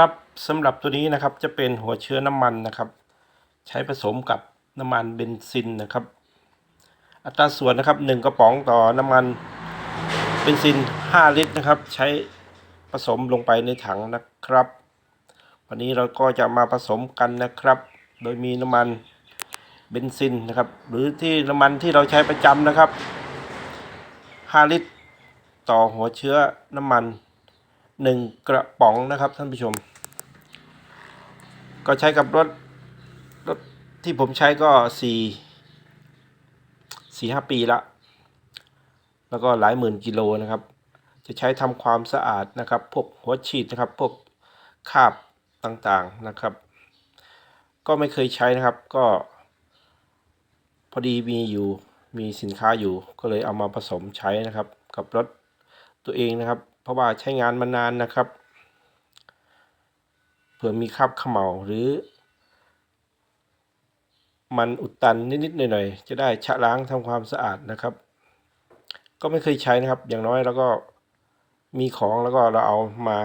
ครับสำหรับตัวนี้นะครับจะเป็นหัวเชื้อน้ำมันนะครับ ใช้ผสมกับน้ำมันเบนซินนะครับ อัตราส่วนนะครับ 1 กระป๋องต่อน้ำมันเบนซิน 5 ลิตรนะครับ ใช้ผสมลงไปในถังนะครับ วันนี้เราก็จะมาผสมกันนะครับ โดยมีน้ำมันเบนซินนะครับ หรือที่น้ำมันที่เราใช้ประจำนะครับ 5 ลิตร ต่อหัวเชื้อน้ำมัน 1 กระป๋องนะครับท่านผู้ชม ก็ใช้กับรถรถที่ผมใช้ก็สี่สี่ห้าปีละ แล้วก็หลายหมื่นกิโลนะครับ จะใช้ทำความสะอาดนะครับ พวกหัวฉีดนะครับ พวกคราบต่างๆนะครับ ก็ไม่เคยใช้นะครับก็ พอดีมีอยู่มีสินค้าอยู่ก็เลยเอามาผสมใช้นะครับ กับรถ ตัวเองนะครับ เพราะว่าใช้งานมานานนะครับ เผื่อมีคราบเขม่าหรือ มันอุดตันนิดๆหน่อยๆจะได้ชะล้างทำความสะอาดนะครับ ก็ไม่เคยใช้นะครับ อย่างน้อยแล้วก็มีของแล้วก็เราเอามา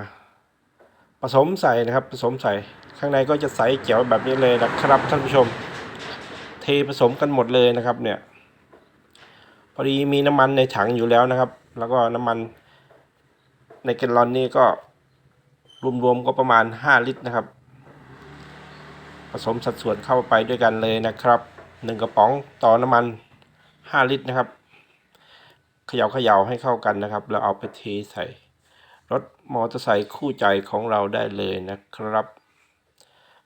ผสมใส่นะครับ ผสมใส่ข้างในก็จะใสแจ๋วแบบนี้เลยนะครับท่านผู้ชม เทผสมกันหมดเลยนะครับเนี่ยพอดีมีน้ำมันในถังอยู่แล้วนะครับ แล้วก็น้ำมัน ในแกลลอนนี่ก็รวมๆก็ประมาณ 5 ลิตรนะครับ ผสมสัดส่วนเข้าไปด้วยกันเลยนะครับหนึ่งกระป๋องต่อน้ำมัน 5 ลิตรนะครับเขย่าเขย่าให้เข้ากันนะครับ แล้วเอาไปเทใส่รถมอเตอร์ไซค์คู่ใจของเราได้เลยนะครับ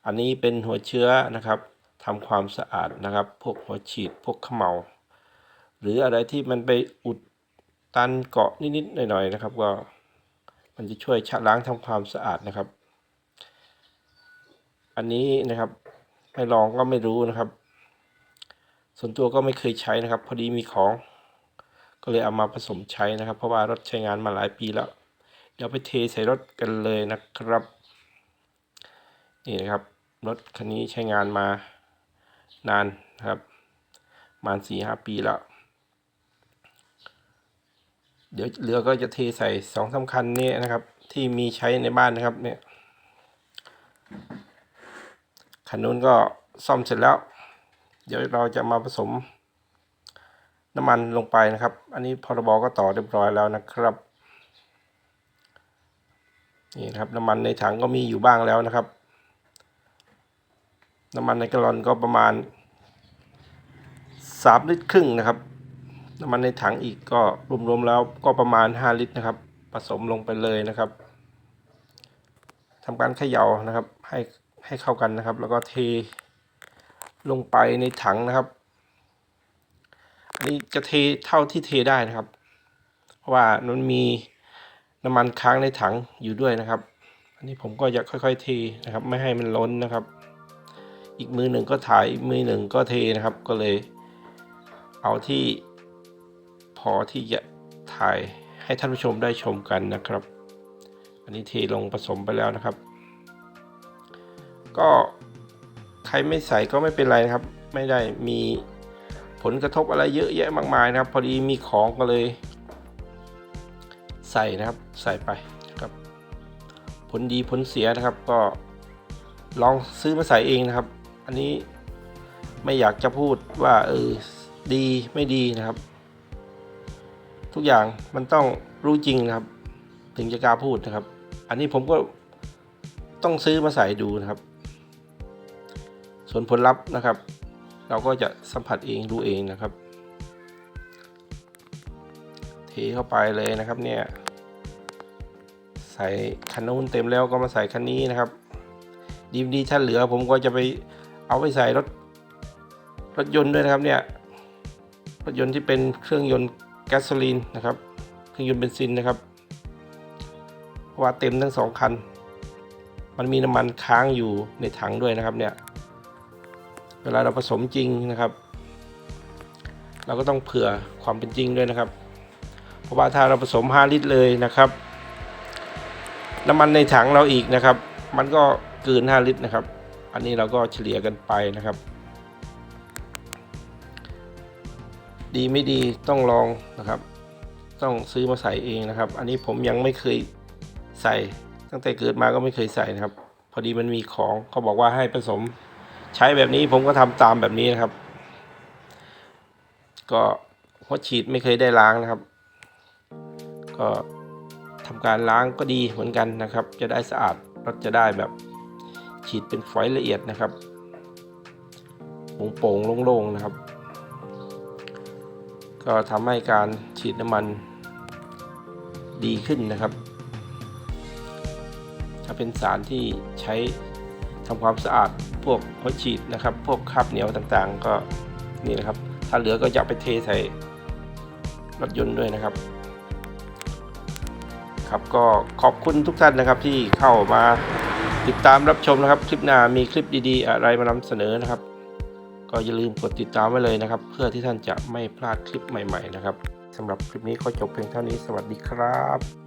อันนี้เป็นหัวเชื้อนะครับทำความสะอาดนะครับ พวกหัวฉีดพวกเขมเหลาหรืออะไรที่มันไปอุดตันเกาะนิดๆหน่อยๆนะครับก็ มันจะช่วยชะล้างทำความสะอาดนะครับ อันนี้นะครับไม่ลองก็ไม่รู้นะครับ ส่วนตัวก็ไม่เคยใช้นะครับ พอดีมีของ ก็เลยเอามาผสมใช้นะครับ เพราะว่ารถใช้งานมาหลายปีแล้ว เดี๋ยวไปเทใส่รถกันเลยนะครับ นี่นะครับ รถคันนี้ใช้งานมานานนะครับประมาณสี่ห้าปีแล้ว เดี๋ยวเรือก็จะเทใส่สองสาคัญนี้นะครับ ที่มีใช้ในบ้านนะครับเนี่ยคันนู้นก็ซ่อมเสร็จแล้ว เดี๋ยวเราจะมาผสมน้ำมันลงไปนะครับ อันนี้พรบก็ต่อเรียบร้อยแล้วนะครับนี่นครับน้ำมันในถังก็มีอยู่บ้างแล้วนะครับ น้ำมันในกระลอนก็ประมาณสามลิตรครึ่งนะครับ น้ำมันในถังอีกก็รวมๆแล้วก็ประมาณห้าลิตรนะครับ ผสมลงไปเลยนะครับทำการเขย่านะครับ ให้ให้เข้ากันนะครับ แล้วก็เทลงไปในถังนะครับ อันนี้จะเทเท่าที่เทได้นะครับ เพราะว่ามันมีน้ำมันค้างในถังอยู่ด้วยนะครับ อันนี้ผมก็จะค่อยๆเทนะครับ ไม่ให้มันล้นนะครับ อีกมือหนึ่งก็ถ่ายมือหนึ่งก็เทนะครับ ก็เลยเอาที่ อที่จะถ่ายให้ท่านผู้ชมได้ชมกันนะครับ อันนี้เทลงผสมไปแล้วนะครับ ก็ใครไม่ใส่ก็ไม่เป็นไรนะครับ ไม่ได้มีผลกระทบอะไรเยอะแยะมากมายนะครับ พอดีมีของก็เลย ใส่นะครับใส่ไปนะครับ ผลดีผลเสียนะครับ ก็ลองซื้อมาใส่เองนะครับ อันนี้ไม่อยากจะพูดว่าเออดีไม่ดีนะครับ ทุกอย่างมันต้องรู้จริงนะครับ ถึงจะกล้าพูดนะครับ อันนี้ผมก็ต้องซื้อมาใส่ดูนะครับ ส่วนผลลัพธ์นะครับ เราก็จะสัมผัสเองดูเองนะครับ เทเข้าไปเลยนะครับเนี่ยใส่คันนู้นเต็มแล้วก็มาใส่คันนี้นะครับ ดีดีถ้าเหลือผมก็จะไปเอาไปใส่รถรถยนต์ด้วยนะครับเนี่ยรถยนต์ที่เป็นเครื่องยนต์ แก๊สโซลีนนะครับเครื่องยนต์เบนซินนะครับเพราะว่าเต็มทั้งสองคัน มันมีน้ำมันค้างอยู่ในถังด้วยนะครับเนี่ยเวลาเราผสมจริงนะครับ เราก็ต้องเผื่อความเป็นจริงด้วยนะครับ เพราะว่าถ้าเราผสม 5 ลิตรเลยนะครับ น้ำมันในถังเราอีกนะครับ มันก็เกิน 5 ลิตรนะครับ อันนี้เราก็เฉลี่ยกันไปนะครับ ดีไม่ดีต้องลองนะครับ ต้องซื้อมาใส่เองนะครับ อันนี้ผมยังไม่เคยใส่ ตั้งแต่เกิดมาก็ไม่เคยใส่นะครับ พอดีมันมีของเขาบอกว่าให้ผสมใช้แบบนี้ผมก็ทำตามแบบนี้นะครับ ก็หัวฉีดไม่เคยได้ล้างนะครับ ก็ทำการล้างก็ดีเหมือนกันนะครับ จะได้สะอาดรถจะได้แบบฉีดเป็นฝอยละเอียดนะครับโป่งๆโล่งๆนะครับ ก็ทำให้การฉีดน้ำมันดีขึ้นนะครับถ้าเป็นสารที่ใช้ทำความสะอาดพวกหัวฉีดนะครับ พวกคราบเหนียวต่างๆ ก็นี่นะครับ ถ้าเหลือก็จะไปเทใส่รถยนต์ด้วยนะครับครับก็ขอบคุณทุกท่านนะครับที่เข้ามาติดตามรับชมนะครับ คลิปหน้ามีคลิปดีๆ อะไรมานำเสนอนะครับ ก็อย่าลืมกดติดตามไว้เลยนะครับ เพื่อที่ท่านจะไม่พลาดคลิปใหม่ ๆ นะครับสำหรับคลิปนี้ก็จบเพียงเท่านี้สวัสดีครับ